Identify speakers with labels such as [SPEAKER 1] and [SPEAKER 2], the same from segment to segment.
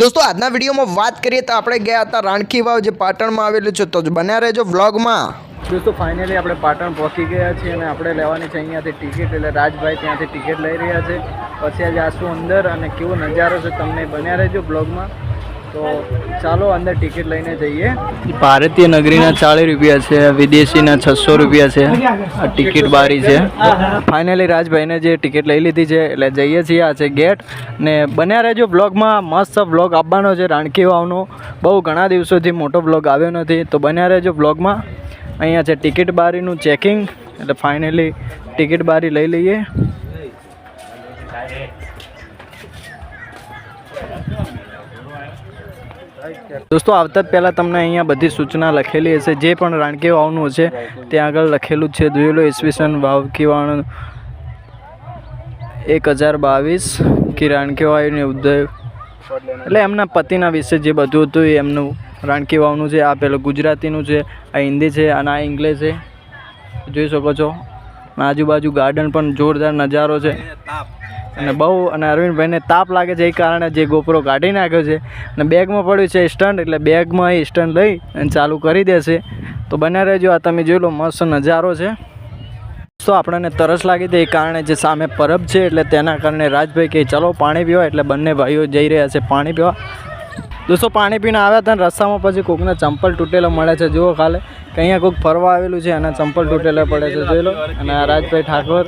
[SPEAKER 1] દોસ્તો, આજના વિડીયોમાં વાત કરીએ તો આપણે ગયા હતા રાણકી વાવ, જે પાટણમાં આવેલું છે. તો બન્યા રહેજો વ્લોગમાં.
[SPEAKER 2] દોસ્તો ફાઇનલી આપણે પાટણ પહોંચી ગયા છીએ અને આપણે લેવાની છે અહીંયાથી ટિકિટ. એટલે રાજભાઈ ત્યાંથી ટિકિટ લઈ રહ્યા છે. પછી આજે આશું અંદર અને કેવો નજારો છે તમને બન્યા રહેજો બ્લોગમાં તો ચાલો અંદર ટિકિટ લઈને જઈએ. ભારતીય નગરીના ચાલીસ રૂપિયા છે, વિદેશીના છસો રૂપિયા છે, આ ટિકિટ બારી છે. ફાઇનલી રાજભાઈને જે ટિકિટ લઈ લીધી છે, એટલે જઈએ છીએ આ છે ગેટ. ને બન્યા રહેજો બ્લોગમાં મસ્ત બ્લોગ આપવાનો છે, રાણકી વાવનો. બહુ ઘણા દિવસોથી મોટો બ્લોગ આવ્યો નથી, તો બન્યા રહેજો બ્લોગમાં અહીંયા છે ટિકિટ બારીનું ચેકિંગ, એટલે ફાઇનલી ટિકિટ બારી લઈ લઈએ. દોસ્તો આવતા જ પહેલાં તમને અહીંયા બધી સૂચના લખેલી હશે. જે પણ રાણકી વાવનું હશે, ત્યાં આગળ લખેલું છે. જોઈ લો, ઈસવીસન વાવ કિવાણ એક હજાર બાવીસ કે રાણકી વાવની ઉદય એટલે એમના પતિના વિશે જે બધું હતું, એ એમનું રાણકી વાવનું છે. આ પેલું ગુજરાતીનું છે, આ હિન્દી છે, અને આ ઇંગ્લિશ છે. જોઈ શકો છો. આજુબાજુ ગાર્ડન પણ જોરદાર નજારો છે. અને બહુ અને અરવિંદભાઈને તાપ લાગે છે એ કારણે જે ગોપરો કાઢી નાખ્યો છે અને બેગમાં પડ્યું છે સ્ટન્ટ, એટલે બેગમાં એ સ્ટન્ટ લઈ અને ચાલુ કરી દેશે. તો બને રહેજો, આ તમે જોઈ લો, મસ્ત નજારો છે. તો આપણને તરસ લાગી હતી, એ કારણે જે સામે પરબ છે, એટલે તેના કારણે રાજભાઈ કે ચલો, પાણી પીવા. એટલે બંને ભાઈઓ જઈ રહ્યા છે પાણી પીવા. દોસ્તો, પાણી પીને આવ્યા હતા રસ્તામાં પછી કોકના ચંપલ તૂટેલા મળે છે. જુઓ ખાલે કે અહીંયા કોઈક ફરવા આવેલું છે, અને ચંપલ તૂટેલા પડે છે. જોઈ લો, અને રાજભાઈ ઠાકોર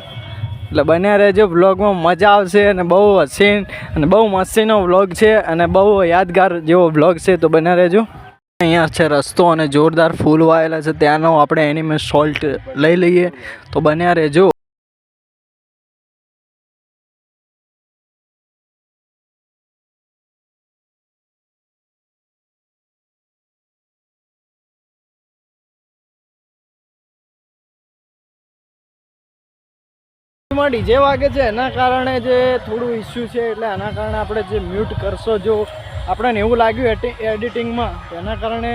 [SPEAKER 2] એટલે બન્યા રહેજો વ્લોગમાં મજા આવશે અને બહુ હસીન અને બહુ મસ્તીનો વ્લોગ છે અને બહુ યાદગાર જેવો વ્લોગ છે, તો બન્યા રહેજો. અહીંયા છે રસ્તો અને જોરદાર ફૂલ વાયેલા છે, ત્યાંનો આપણે એનિમે સોલ્ટ લઈ લઈએ, તો બન્યા રહેજો. માં ડીજે વાગે છે, એના કારણે જે થોડું ઇસ્યુ છે, એટલે એના કારણે આપણે જે મ્યુટ કરશો, જો આપણને એવું લાગ્યું એડિટિંગમાં તો એના કારણે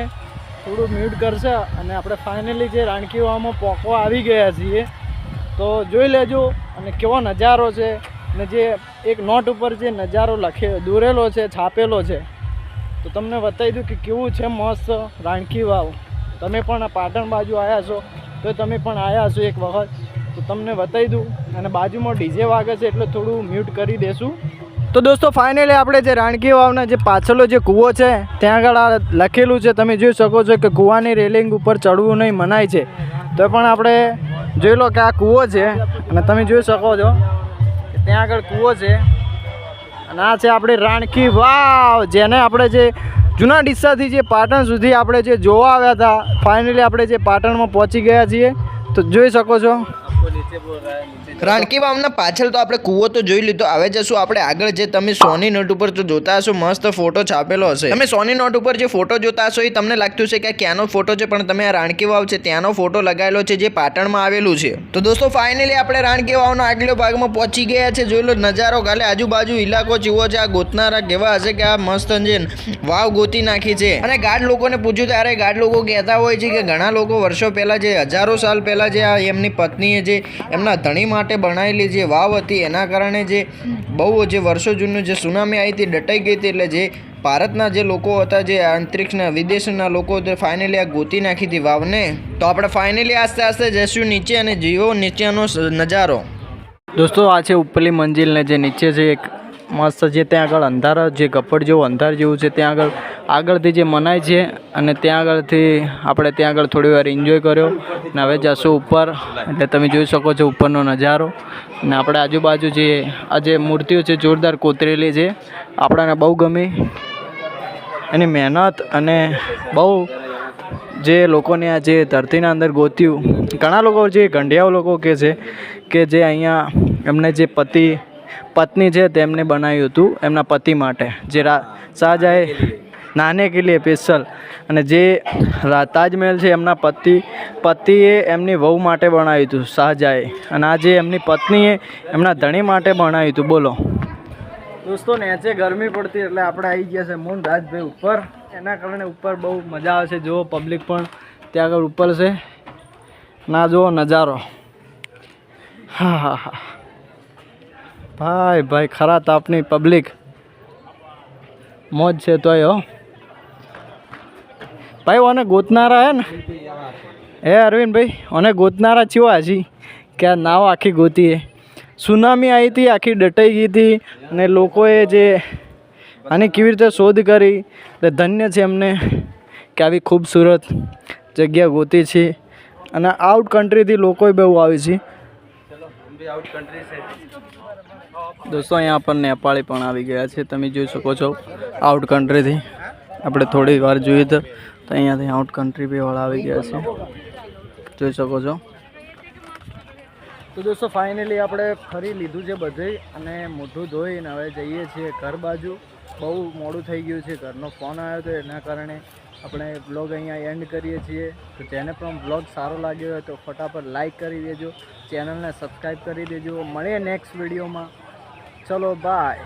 [SPEAKER 2] થોડું મ્યુટ કરશે અને આપણે ફાઇનલી જે રાણકીવામાં પોકવા આવી ગયા છીએ, તો જોઈ લેજો અને કેવો નજારો છે અને જે એક નોટ ઉપર જે નજારો લખે, દોરેલો છે, છાપેલો છે. તો તમને બતાવી દઉં કે કેવું છે મસ્ત રાણકી વાવ તમે પણ પાટણ બાજુ આવ્યા છો, તો તમે પણ આવ્યા છો એક વખત. તો તમને બતાવી દઉં. અને બાજુમાં ડીજે વાગે છે એટલે થોડું મ્યુટ કરી દેશું. તો દોસ્તો ફાઇનલી આપણે જે રાણકી વાવના જે પાછળનો જે કૂવો છે, ત્યાં આગળ આ લખેલું છે, તમે જોઈ શકો છો કે કૂવાની રેલિંગ ઉપર ચડવું નહીં મનાય છે. તો પણ આપણે જોઈ લો કે આ કૂવો છે, અને તમે જોઈ શકો છો કે ત્યાં આગળ કૂવો છે. અને આ છે આપણી રાણકી વાવ, જેને આપણે જે જૂના ડિસ્સાથી જે પાટણ સુધી આપણે જે જોવા આવ્યા હતા ફાઇનલી આપણે જે પાટણમાં પહોંચી ગયા છીએ. તો જોઈ શકો છો 这不还？
[SPEAKER 1] રાણકી વાવના પાછળ તો આપણે કૂવો તો જોઈ લીધો. હવે જશું આપણે આગળ જે તમે સોની નોટ ઉપર તો જોતા હશો, મસ્ત ફોટો છાપેલો હશે. તમે સોની નોટ ઉપર જે ફોટો જોતા હશો એ તમને લાગતું છે કે ક્યાંનો ફોટો છે, પણ તમે આ રાણકી વાવ છે, ત્યાંનો ફોટો લગાવેલો છે, જે પાટણમાં આવેલું છે. તો દોસ્તો ફાઇનલી આપણે રાણકી વાવનો આગલો ભાગમાં પહોંચી ગયા છે. જોઈ લો, નજારો કાલે આજુબાજુ ઇલાકો જેવો છે, આ ગોતનારા કેવા હશે કે આ મસ્ત છે વાવ ગોતી નાખી છે. અને ગાઢ લોકોને પૂછ્યું ત્યારે ગાઢ લોકો કહેતા હોય છે કે ઘણા લોકો વર્ષો પહેલાં જે, હજારો સાલ પહેલાં જે આ એમની પત્નીએ જે એમના ધણી માટે બનાવેલી જે વાવ હતી, એના કારણે જે બહુ જે વર્ષો જૂનું જે સુનામી આવી હતી, ડટાઈ ગઈ હતી, એટલે જે ભારતના જે લોકો હતા, જે અંતરિક્ષના વિદેશના લોકો તે ફાઇનલી આ ગોતી નાખી હતી વાવને. તો આપણે ફાઇનલી આસ્તે આસ્તે જઈશું નીચે અને જીવો નીચેનો નજારો.
[SPEAKER 2] દોસ્તો, આ છે ઉપરલી મંજિલને જે નીચે છે એક મસ્ત જે ત્યાં આગળ અંધારા જે ગપ્પડ જેવું અંધાર જેવું છે, ત્યાં આગળ આગળથી જે મનાય છે અને ત્યાં આગળથી આપણે ત્યાં આગળ થોડી વાર એન્જોય કર્યો. ને હવે જશું ઉપર, એટલે તમે જોઈ શકો છો ઉપરનો નજારો. ને આપણે આજુબાજુ જે, આ જે મૂર્તિઓ છે, જોરદાર કોતરેલી છે, આપણાને બહુ ગમી. એની મહેનત અને બહુ જે લોકોને આ જે ધરતીના અંદર ગોત્યું. ઘણા લોકો જે ગંઢિયાઓ લોકો કે છે કે જે અહીંયા એમને જે પતિ પત્ની છે તેમને બનાવ્યું હતું એમના પતિ માટે, જે રા, શાહજહાએ નાને કે લીએ સ્પેશિયલ. અને જે તાજમહેલ છે એમના પતિ, પતિએ એમની વહુ માટે બનાવ્યું હતું, શાહજહાએ. અને આ જે એમની પત્નીએ એમના ધણી માટે બનાવ્યું હતું, બોલો. દોસ્તો, નેચે ગરમી પડતી એટલે આપણે આવી ગયા છે મૂન રાજભાઈ ઉપર. એના કારણે ઉપર બહુ મજા આવે છે. જુઓ પબ્લિક પણ ત્યાં આગળ ઉપર છે. ના, જુઓ, નજારો. હા હા હા. ભાઈ ભાઈ, ખરા તાપની પબ્લિક મોજ છે તોય, હો. ભાઈ, ઓને ગોતનારા હે ને? હે અરવિંદભાઈ ઓને ગોતનારા ચીવા હજી, કે નાવ આખી ગોતી સુનામી આવી હતી, આખી ડટાઈ ગઈ હતી અને લોકોએ જે આની કેવી રીતે શોધ કરી, એટલે ધન્ય છે એમને કે આવી ખૂબસૂરત જગ્યા ગોતી છે. અને આઉટ કન્ટ્રીથી લોકોએ બહુ આવે છે. દોસ્તો અહીંયા પણ નેપાળી પણ આવી ગયા છે. તમે જોઈ શકો છો આઉટ કન્ટ્રીથી આપણે થોડી વાર જોઈએ તો અહીંયાથી આઉટ કન્ટ્રી બી વાળા આવી ગયા છે. જોઈ શકો છો. તો દોસ્તો ફાઇનલી આપણે ફરી લીધું છે બધે અને મોઢું ધોઈને હવે જઈએ છીએ ઘર બાજુ. બહુ મોડું થઈ ગયું છે ઘરનો ફોન આવ્યો હતો એના કારણે આપણે બ્લોગ અહીંયા એન્ડ કરીએ છીએ. તો જેને પણ બ્લોગ સારો લાગ્યો હોય તો ફટાફટ લાઈક કરી દેજો. ચેનલને સબસ્ક્રાઈબ કરી દેજો. મળીએ નેક્સ્ટ વિડીયોમાં ચલો બાય